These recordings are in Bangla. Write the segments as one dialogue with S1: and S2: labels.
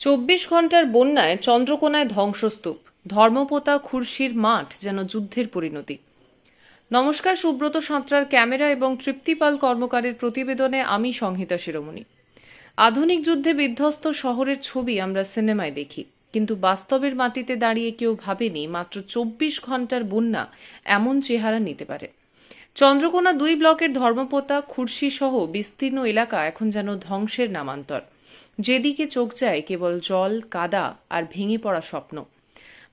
S1: চব্বিশ ঘণ্টার বন্যায় চন্দ্রকোনায় ধ্বংসস্তূপ, ধর্মপোতা খুরশির মাঠ যেন যুদ্ধের পরিণতি। নমস্কার, সুব্রত সাঁতরার ক্যামেরা এবং তৃপ্তিপাল কর্মকারের প্রতিবেদনে আমি সংহিতা শিরোমণি। আধুনিক যুদ্ধে বিধ্বস্ত শহরের ছবি আমরা সিনেমায় দেখি, কিন্তু বাস্তবের মাটিতে দাঁড়িয়ে কেউ ভাবেনি মাত্র চব্বিশ ঘণ্টার বন্যা এমন চেহারা নিতে পারে। চন্দ্রকোনা দুই ব্লকের ধর্মপোতা খুরশি সহ বিস্তীর্ণ এলাকা এখন যেন ধ্বংসের নামান্তর। যেদিকে চোখ যায় কেবল জল, কাদা আর ভেঙে পড়া স্বপ্ন।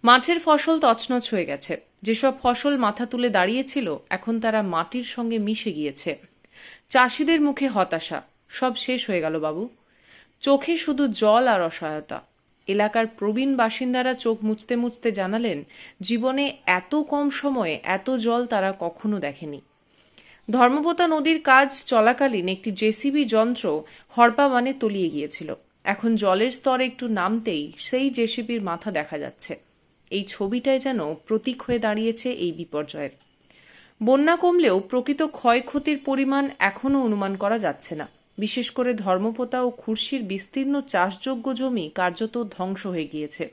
S1: মাঠের ফসল তছনছ হয়ে গেছে। যেসব ফসল মাথা তুলে দাঁড়িয়েছিল, এখন তারা মাটির সঙ্গে মিশে গিয়েছে। চাষিদের মুখে হতাশা। সব শেষ হয়ে গেল, বাবু। চোখে শুধু জল আর অসহায়তা। এলাকার প্রবীণ বাসিন্দারা চোখ মুছতে মুছতে জানালেন, জীবনে এত কম সময়ে এত জল তারা কখনো দেখেনি। ধর্মপোতা নদীর কাজ চলাকালীন একটি জেসিবি যন্ত্র হরপা মানে তলিয়ে গিয়েছিল। এখন জলের স্তরে একটু নামতেই সেই জেসিবির মাথা দেখা যাচ্ছে। এই ছবিটাই যেন প্রতীক হয়ে দাঁড়িয়েছে এই বিপর্যয়ের। বন্যা কমলেও প্রকৃত ক্ষয়ক্ষতির পরিমাণ এখনও অনুমান করা যাচ্ছে না। বিশেষ করে ধর্মপোতা ও খুরশির বিস্তীর্ণ চাষযোগ্য জমি কার্যত ধ্বংস হয়ে গিয়েছে।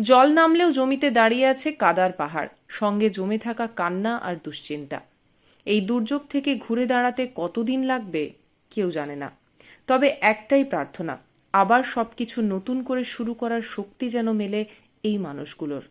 S1: জল নামলেও জমিতে দাঁড়িয়ে আছে কাদার পাহাড়। সঙ্গে জমে থাকা কান্না আর দুশ্চিন্তা। এই দুর্যোগ থেকে ঘুরে দাঁড়াতে কতদিন লাগবে, কেউ জানে না। তবে একটাই প্রার্থনা, আবার সবকিছু নতুন করে শুরু করার শক্তি যেন মেলে এই মানুষগুলোর।